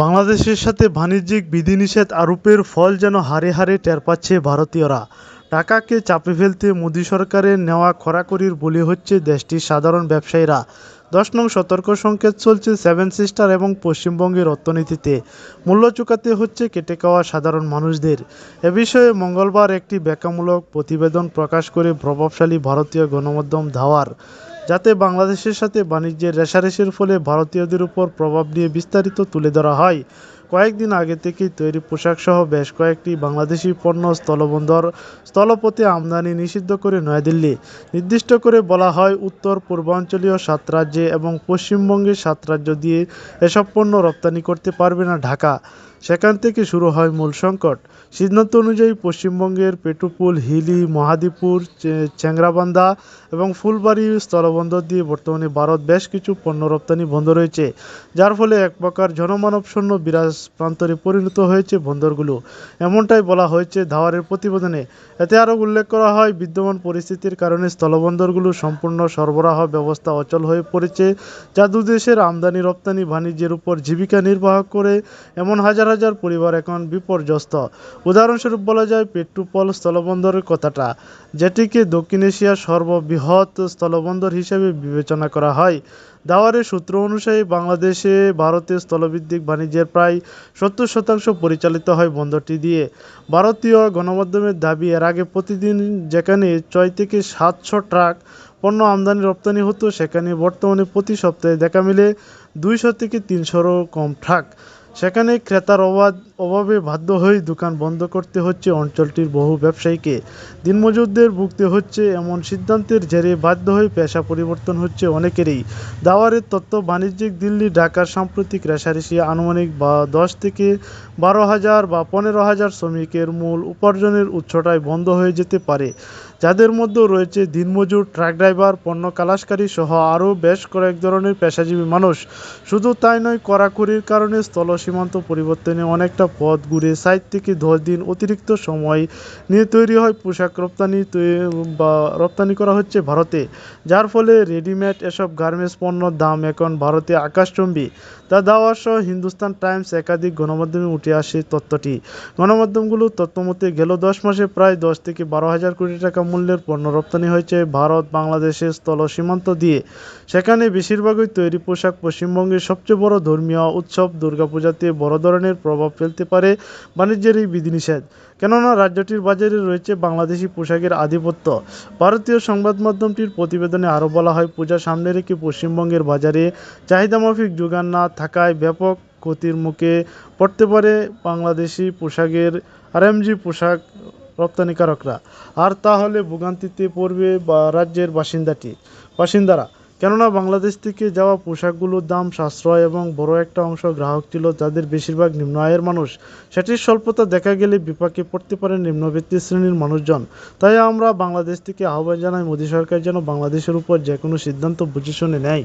বাংলাদেশের সাথে বাণিজ্যিক বিধিনিষেধ আরোপের ফল যেন হারে হারে টের পাচ্ছে ভারতীয়রা। টাকাকে চাপে ফেলতে মোদী সরকারের নেওয়া খড়াখড়ির বলি হচ্ছে দেশটির সাধারণ ব্যবসায়ীরা। দশ নং সতর্ক সংকেত চলছে সেভেন সিস্টার এবং পশ্চিমবঙ্গের অর্থনীতিতে। মূল্য চুকাতে হচ্ছে কেটে খাওয়া সাধারণ মানুষদের। এ বিষয়ে মঙ্গলবার একটি ব্যাখ্যামূলক প্রতিবেদন প্রকাশ করে প্রভাবশালী ভারতীয় গণমাধ্যম ধাওয়ার। যাতে বাংলাদেশের সাথে বাণিজ্যের রেষারেষির ফলে ভারতীয়দের উপর প্রভাব নিয়ে বিস্তারিত তুলে ধরা হয়। কয়েকদিন আগে থেকেই তৈরি পোশাকসহ বেশ কয়েকটি বাংলাদেশি পণ্য স্থলবন্দর স্থলপথে আমদানি নিষিদ্ধ করে নয়াদিল্লি। নির্দিষ্ট করে বলা হয়, উত্তর, পূর্বাঞ্চলীয় সাত রাজ্যে এবং পশ্চিমবঙ্গের সাত রাজ্য দিয়ে এসব পণ্য রপ্তানি করতে পারবে না ঢাকা। সেখান থেকে শুরু হয় মূল সংকট। সিদ্ধান্ত অনুযায়ী পশ্চিমবঙ্গের পেটুপুল, হিলি, মহাদীপুর, চে- চ্যাংরাবান্ধা এবং ফুলবাড়ি স্থলবন্দর দিয়ে বর্তমানে ভারত বেশ কিছু পণ্য রপ্তানি বন্ধ রয়েছে, যার ফলে এক প্রকার জনমানব শূন্য বিরাজ প্রান্তরে পরিণত হয়েছে বন্দরগুলো। এমনটাই বলা হয়েছে ধাওয়ারের প্রতিবেদনে। এতে আরও উল্লেখ করা হয়, বিদ্যমান পরিস্থিতির কারণে স্থলবন্দরগুলো সম্পূর্ণ সরবরাহ ব্যবস্থা অচল হয়ে পড়েছে। যা দুদেশের আমদানি, রপ্তানি, বাণিজ্যের উপর জীবিকা নির্বাহ করে এমন হাজার হাজার পরিবার এখন বিপর্যস্ত। উদাহরণস্বরূপ বলা যায়, পেট্রোপল স্থলবন্দরের কথাটা, যেটিকে দক্ষিণ এশিয়ার সর্ববৃহৎ স্থলবন্দর হিসেবে বিবেচনা করা হয়। দাওয়ারের সূত্র অনুযায়ী বাংলাদেশে ভারতের স্থলভিত্তিক বাণিজ্যের প্রায় সত্তর শতাংশ পরিচালিত হয় বন্দরটি দিয়ে। ভারতীয় গণমাধ্যমের দাবি, এর আগে প্রতিদিন যেখানে ছয় থেকে সাতশো ট্রাক পণ্য আমদানি রপ্তানি হতো, সেখানে বর্তমানে প্রতি সপ্তাহে দেখা মিলে দুইশো থেকে তিনশোরও কম ট্রাক। সেখানে ক্রেতার অবাধ, অভাবে বাধ্য হয়ে দোকান বন্ধ করতে হচ্ছে অঞ্চলটির বহু ব্যবসায়ীকে। দিনমজুরদের ভুগতে হচ্ছে এমন সিদ্ধান্তের জেরে বাধ্য হয়ে পেশা পরিবর্তন হচ্ছে অনেকেরই। দাওয়ারের তথ্য বাণিজ্যিক দিল্লি, ঢাকার সাম্প্রতিক রেশারেশি আনুমানিক বা দশ থেকে বারো হাজার বা পনেরো হাজার শ্রমিকের মূল উপার্জনের উৎসটাই বন্ধ হয়ে যেতে পারে। যাদের মধ্যে রয়েছে দিনমজুর, ট্রাক ড্রাইভার, পণ্য কালাসকারী সহ আরও বেশ কয়েক ধরনের পেশাজীবী মানুষ। শুধু তাই নয়, কড়াকড়ির কারণে স্থল সীমান্ত পরিবর্তনে অনেকটা পথ ঘুরে সাইট থেকে দশ দিন অতিরিক্ত সময় নিয়ে তৈরি হয় পোশাক রপ্তানি বা রপ্তানি করা হচ্ছে ভারতে। যার ফলে রেডিমেড এসব গার্মেন্টস পণ্যর দাম এখন ভারতে আকাশচম্বী। তা দাওয়া হিন্দুস্তান টাইমস একাধিক গণমাধ্যমে উঠে আসে তথ্যটি। গণমাধ্যমগুলোর তথ্যমতে গেল দশ মাসে প্রায় দশ থেকে বারো হাজার কোটি টাকা মূল্যের পণ্য রপ্তানি হয়েছে ভারত, বাংলাদেশের স্থল সীমান্ত দিয়ে। সেখানে বেশিরভাগই তৈরি পোশাক পশ্চিমবঙ্গের সবচেয়ে বড় ধর্মীয় উৎসব দুর্গাপূজাতে বড় ধরনের প্রভাব ফেলতে পারে বাণিজ্যের এই বিধিনিষেধ। কেননা রাজ্যটির বাজারে রয়েছে বাংলাদেশি পোশাকের আধিপত্য। ভারতীয় সংবাদ মাধ্যমটির প্রতিবেদনে আরও বলা হয়, পূজা সামনে রেখে পশ্চিমবঙ্গের বাজারে চাহিদামাফিক যোগান না থাকায় ব্যাপক ক্ষতির মুখে পড়তে পারে বাংলাদেশি পোশাকের আরএমজি পোশাক রপ্তানিকারকরা আর তাহলে ভোগান্তিতে পড়বে বা রাজ্যের বাসিন্দাটি। বাসিন্দারা, কেননা বাংলাদেশ থেকে যাওয়া পোশাকগুলোর দাম সাশ্রয় এবং বড় একটা অংশ গ্রাহক ছিল যাদের বেশিরভাগ নিম্ন আয়ের মানুষ। সেটির স্বল্পতা দেখা গেলে বিপাকে পড়তে পারে নিম্নবিত্ত শ্রেণির মানুষজন। তাই আমরা বাংলাদেশ থেকে আহ্বান জানাই মোদী সরকার যেন বাংলাদেশের উপর যে কোনো সিদ্ধান্ত বুঝে শুনে নেয়।